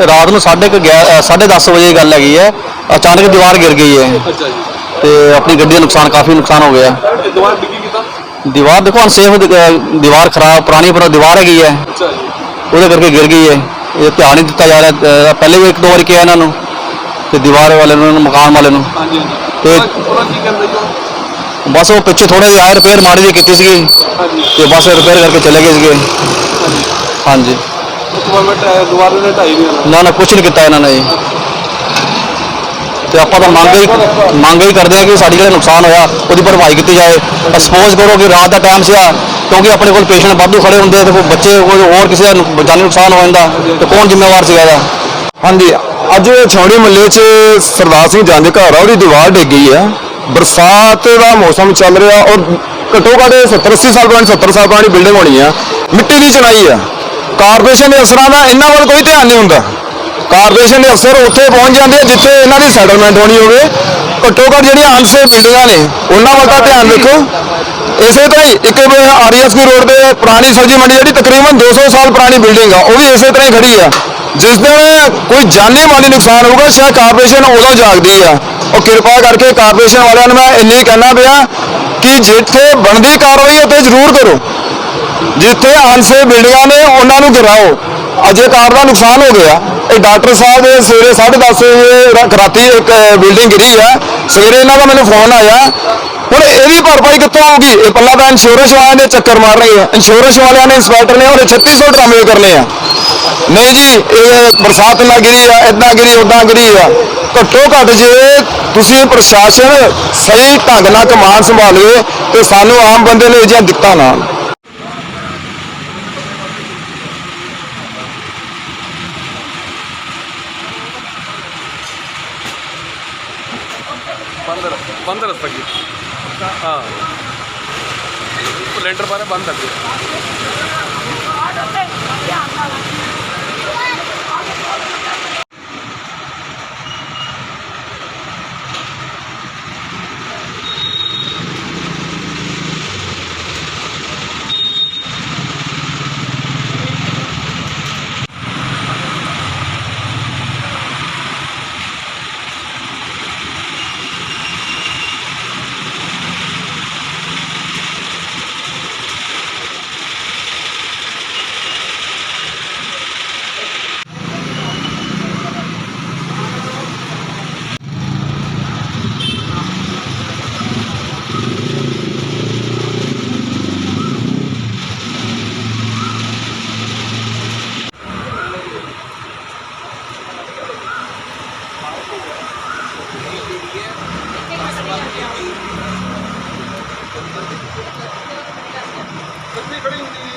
ਰਾਤ ਨੂੰ 10:30 ਵਜੇ ਗੱਲ ਹੈਗੀ ਹੈ। ਅਚਾਨਕ ਦੀਵਾਰ ਗਿਰ ਗਈ ਹੈ। ਅੱਛਾ ਜੀ। ਤੇ ਆਪਣੀ ਗੱਡੀ ਦਾ ਨੁਕਸਾਨ ਕਾਫੀ ਨੁਕਸਾਨ ਹੋ ਗਿਆ। ਇਹ ਦੁਬਾਰਾ ਡਿੱਗੀ ਕੀਤਾ ਦੀਵਾਰ ਦੇਖੋ ਅਨਸੇਫ ਦੀਵਾਰ ਖਰਾਬ ਪੁਰਾਣੀ ਪਰ ਦੀਵਾਰ ਹੈਗੀ ਹੈ। ਅੱਛਾ ਜੀ। ਉਹਦੇ ਕਰਕੇ ਗਿਰ ਗਈ ਹੈ। ਇਹ ਧਿਆਨ ਨਹੀਂ ਦਿੱਤਾ ਜਾ ਰਿਹਾ। ਪਹਿਲੇ ਵੀ ਇੱਕ ਦੋ ਵਾਰੀ ਕਿਹਾ ਇਹਨਾਂ ਨੂੰ। ਤੇ ਦੀਵਾਰ ਵਾਲੇ ਨੂੰ ਮਕਾਨ ਵਾਲੇ ਨੂੰ। ਹਾਂਜੀ ਤੇ-? ਬਸ ਉਹ ਪਿੱਛੇ ਥੋੜਾ ਜਿਹਾ ਰਿਪੇਅਰ ਮਾੜੀ ਜਿਹੀ ਕੀਤੀ ਸੀਗੀ। ਤੇ ਬਸ ਰਿਪੇਅਰ ਕਰਕੇ ਚਲੇ ਗਏ ਸੀਗੇ। ਹਾਂਜੀ। ਦੁਬਾਰਾ ਨੇ ਢਾਈ ਨਹੀਂ ਆਣਾ ਨਾ ਨਾ ਕੁਝ ਨਹੀਂ ਕੀਤਾ ਇਹਨਾਂ ਨੇ ਜੀ। ਤੇ ਆਪਾਂ ਤਾਂ ਮੰਗ ਹੀ ਮੰਗ ਹੀ ਕਰਦੇ ਆ ਕਿ ਸਾਡੀ ਜਿਹੜਾ ਨੁਕਸਾਨ ਹੋਇਆ ਉਹਦੀ ਭਰਪਾਈ ਕੀਤੀ ਜਾਏ। ਸਪੋਜ਼ ਕਰੋ ਕਿ ਰਾਤ ਦਾ ਟਾਈਮ ਸੀਗਾ ਕਿਉਂਕਿ ਆਪਣੇ ਕੋਲ ਪੇਸ਼ੈਂਟ ਵਾਧੂ ਖੜੇ ਹੁੰਦੇ ਤੇ ਕੋਈ ਬੱਚੇ ਕੋਈ ਹੋਰ ਕਿਸੇ ਦਾ ਨੁਕ- ਜਾਨੀ ਨੁਕਸਾਨ ਹੋ ਜਾਂਦਾ ਤੇ ਕੌਣ ਜ਼ਿੰਮੇਵਾਰ ਸੀਗਾ ਇਹਦਾ? ਹਾਂਜੀ ਅੱਜ ਛੌੜੀ ਮੱਲੇ 'ਚ ਸਰਦਾਰ ਸਿੰਘ ਜੰਜ ਘਰ ਆ ਉਹਦੀ ਦੀਵਾਰ ਡਿੱਗ ਗਈ ਆ। ਬਰਸਾਤ ਦਾ ਮੌਸਮ ਚੱਲ ਰਿਹਾ ਔਰ ਘੱਟੋ ਘੱਟ 70 80 ਸਾਲ ਪੁਰਾਣੀ 70 ਸਾਲ ਪੁਰਾਣੀ ਬਿਲਡਿੰਗ ਹੋਣੀ ਆ। ਮਿੱਟੀ ਦੀ ਚਣਾਈ ਆ। ਕਾਰਪੋਰੇਸ਼ਨ ਦੇ ਅਫਸਰਾਂ ਦਾ ਇਹਨਾਂ ਵੱਲ ਕੋਈ ਧਿਆਨ ਨਹੀਂ ਹੁੰਦਾ। ਕਾਰਪੋਰੇਸ਼ਨ ਦੇ ਅਫਸਰ ਉੱਥੇ ਪਹੁੰਚ ਜਾਂਦੇ ਆ ਜਿੱਥੇ ਇਹਨਾਂ ਦੀ ਸੈਟਲਮੈਂਟ ਹੋਣੀ ਹੋਵੇ। ਘੱਟੋ ਘੱਟ ਜਿਹੜੀਆਂ ਅਨਸੇ ਬਿਲਡਿੰਗਾਂ ਨੇ, ਉਹਨਾਂ ਵੱਲ ਤਾਂ ਧਿਆਨ ਰੱਖੋ ਇਸੇ ਤਰ੍ਹਾਂ ਹੀ ਇੱਕ ਆਰਐਸਪੀ ਰੋਡ ਤੇ ਪੁਰਾਣੀ ਸਬਜ਼ੀ ਮੰਡੀ ਜਿਹੜੀ ਤਕਰੀਬਨ 200 ਸਾਲ ਪੁਰਾਣੀ ਬਿਲਡਿੰਗ ਆ, ਉਹ ਵੀ ਇਸੇ ਤਰ੍ਹਾਂ ਹੀ ਖੜੀ ਆ। ਜਿਸ ਦਿਨ ਕੋਈ ਜਾਨੀ ਮਾਲੀ ਨੁਕਸਾਨ ਹੋਊਗਾ, ਸ਼ਾਇਦ ਕਾਰਪੋਰੇਸ਼ਨ ਉਦੋਂ ਜਾਗਦੀ ਆ। ਉਹ ਕਿਰਪਾ ਕਰਕੇ ਕਾਰਪੋਰੇਸ਼ਨ ਵਾਲਿਆਂ ਨੂੰ ਮੈਂ ਇੰਨੀ ਕਹਿਣਾ ਪਿਆ ਕਿ ਜਿੱਥੇ ਬਣਦੀ ਕਾਰਵਾਈ ਉੱਥੇ ਜ਼ਰੂਰ ਕਰੋ। ਜਿੱਥੇ ਅਨਸੇ ਬਿਲਡਿੰਗਾਂ ਨੇ ਉਹਨਾਂ ਨੂੰ ਗਿਰਾਓ ਅਜੇ ਕਾਰ ਦਾ ਨੁਕਸਾਨ ਹੋ ਗਿਆ। ਇਹ ਡਾਕਟਰ ਸਾਹਿਬ ਦੇ ਸਵੇਰੇ 10:30 ਵਜੇ ਰਾ- ਰਾਤੀ ਇੱਕ ਬਿਲਡਿੰਗ ਗਿਰੀ ਆ ਸਵੇਰੇ ਇਹਨਾਂ ਦਾ ਮੈਨੂੰ ਫੋਨ ਆਇਆ। ਹੁਣ ਇਹਦੀ ਭਰਪਾਈ ਕਿੱਥੋਂ ਹੋਊਗੀ ਇਹ ਪੱਲਾ ਤਾਂ ਇੰਸ਼ੋਰੈਂਸ ਵਾਲਿਆਂ ਦੇ ਚੱਕਰ ਮਾਰ ਰਹੇ ਆ। ਇੰਸ਼ੋਰੈਂਸ ਵਾਲਿਆਂ ਨੇ ਇੰਸਪੈਕਟਰ ਨੇ, ਉਹਨੇ 3600 ਡਰਾਮੇ ਕਰਨੇ ਆ। ਨਹੀਂ ਜੀ, ਇਹ ਬਰਸਾਤ ਨਾਲ ਗਿਰੀ ਆ ਇਦਾਂ ਗਿਰੀ ਉਦਾਂ ਗਿਰੀ ਆ। ਘੱਟੋ ਘੱਟ ਜੇ ਤੁਸੀਂ ਪ੍ਰਸ਼ਾਸਨ ਸਹੀ ਢੰਗ ਨਾਲ ਕਮਾਨ ਸੰਭਾਲਿਓ ਤੇ ਸਾਨੂੰ ਆਮ ਬੰਦੇ ਨੂੰ ਇਹ ਜਿਹੀਆਂ ਦਿੱਕਤਾਂ ਨਾ ਆਉਣ। ਬੰਦ ਰ- ਬੰਦ ਰਸਤਾ ਕੀ ਹਾਂ ਲੈਂਟਰ ਬਾਰੇ ਬੰਦ ਕਰ ਦਿਓ ਕਿੱਥੇ ਖੜੀ ਹੁੰਦੀ ਹੈ